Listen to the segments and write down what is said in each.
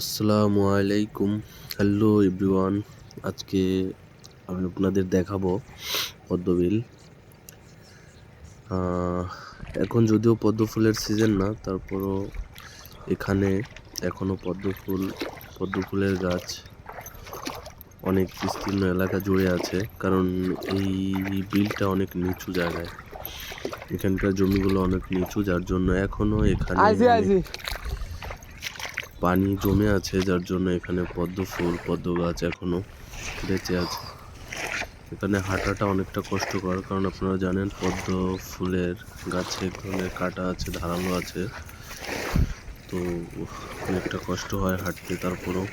আসসালামু আলাইকুম। Hello everyone আজকে আমি আপনাদের দেখাবো পদ্মবিল এখন যদিও পদ্মফুলের সিজন না তারপরও এখানে এখনও পদ্মফুল পদ্মফুলের গাছ অনেক বিস্তীর্ণ এলাকা জুড়ে আছে কারণ এই বিলটা অনেক নিচু জায়গায়। এখানকার জমিগুলো অনেক নিচু যার জন্য এখনও এখানে অনেক পানি জমে আছে, যার জন্য এখানে পদ্ম ফুল, পদ্ম গাছ এখনও বেঁচে আছে। এখানে হাঁটাটা অনেকটা কষ্টকর, কারণ আপনারা জানেন পদ্ম ফুলের গাছে এক ধরনের কাটা আছে, ধারালো আছে। তো অনেকটা কষ্ট হয় হাঁটতে, তারপরও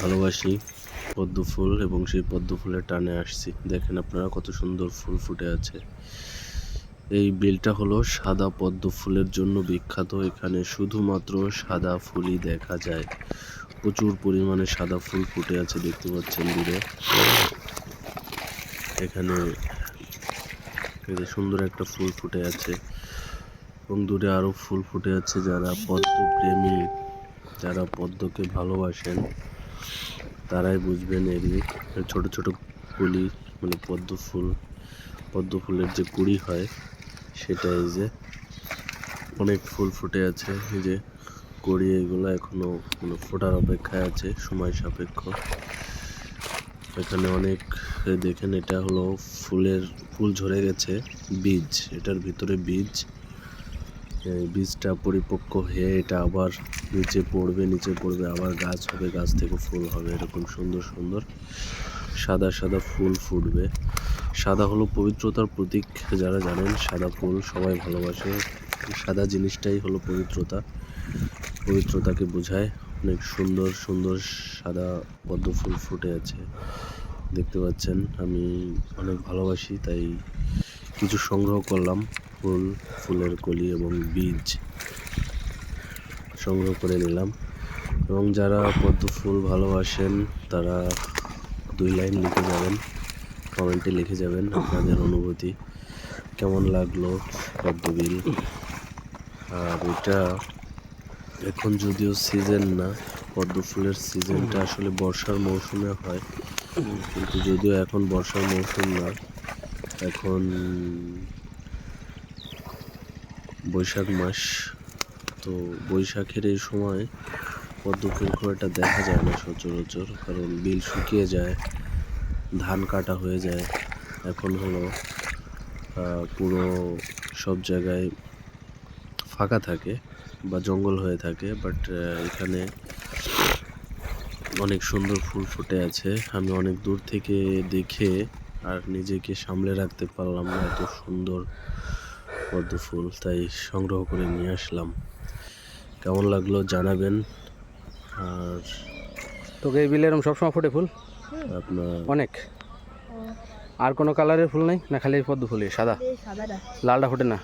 ভালোবাসি পদ্ম ফুল এবং সেই পদ্ম ফুলের টানে আসছি। দেখেন আপনারা কত সুন্দর ফুল ফুটে আছে। এই বিলটা হলো সাদা পদ্ম ফুলের জন্য বিখ্যাত। এখানে শুধুমাত্র সাদা ফুলই দেখা যায়। প্রচুর পরিমাণে সাদা ফুল ফুটে আছে দেখতে পাচ্ছেন দূরে। এখানে সুন্দর একটা ফুল ফুটে আছে। এবং দূরে আরও ফুল ফুটে আছে যারা পদ্ম প্রেমী যারা পদ্মকে ভালোবাসেন, তারাই বুঝবেন এরই ছোট ছোট কুলি মানে পদ্ম ফুল, পদ্ম ফুলের যে কুড়ি হয় সেটা এই যে অনেক ফুল ফুটে আছে। এই যে কড়ি এগুলো এখনও মানে ফোটার অপেক্ষায় আছে, সময় সাপেক্ষ। এখানে অনেক দেখেন এটা হলো ফুলের, ফুল ঝরে গেছে, বীজ, এটার ভিতরে বীজ। বীজটা পরিপক্ক হয়ে এটা আবার নিচে পড়বে নিচে পড়বে, আবার গাছ হবে, গাছ থেকে ফুল হবে, এরকম সুন্দর সুন্দর সাদা সাদা ফুল ফুটবে। সাদা হলো পবিত্রতার প্রতীক, যারা জানেন সাদা ফুল সবাই ভালোবাসে। সাদা জিনিসটাই হলো পবিত্রতা। পবিত্রতাকে বোঝায় অনেক সুন্দর সুন্দর সাদা পদ্ম ফুল ফুটে আছে। দেখতে পাচ্ছেন, আমি অনেক ভালোবাসি, তাই কিছু সংগ্রহ করলাম। ফুল, ফুলের কলি এবং বীজ সংগ্রহ করে নিলাম। এবং যারা পদ্ম ফুল ভালোবাসেন, তারা দুই লাইন লিখে যাবেন। কমেন্টে লিখে যাবেন আপনাদের অনুভূতি কেমন লাগল পদ্মবিল আর এটা এখন যদিও সিজন না, পদ্ম ফুলের সিজনটা আসলে বর্ষার মৌসুমে হয়। কিন্তু যদিও এখন বর্ষার মৌসুম না, এখন বৈশাখ মাস। তো বৈশাখের এই সময় পদ্ম ফুল খুব একটা দেখা যায় না সচরাচর, কারণ বিল শুকিয়ে যায়। ধান কাটা হয়ে যায়। এখন হলো পুরো সব জায়গায় ফাঁকা থাকে বা জঙ্গল হয়ে থাকে বাট এখানে অনেক সুন্দর ফুল ফুটে আছে। আমি অনেক দূর থেকে দেখে আর নিজেকে সামলে রাখতে পারলাম না এত সুন্দর পদ্ম ফুল, তাই সংগ্রহ করে নিয়ে আসলাম। কেমন লাগল জানাবেন। আর তোকে এই বিলে এরকম সবসময় ফোটে ফুল? অনেক। আর কোনো কালারের ফুল নেই? না খালি পদ্ম ফুলই সাদা? লালটা ফোটে না?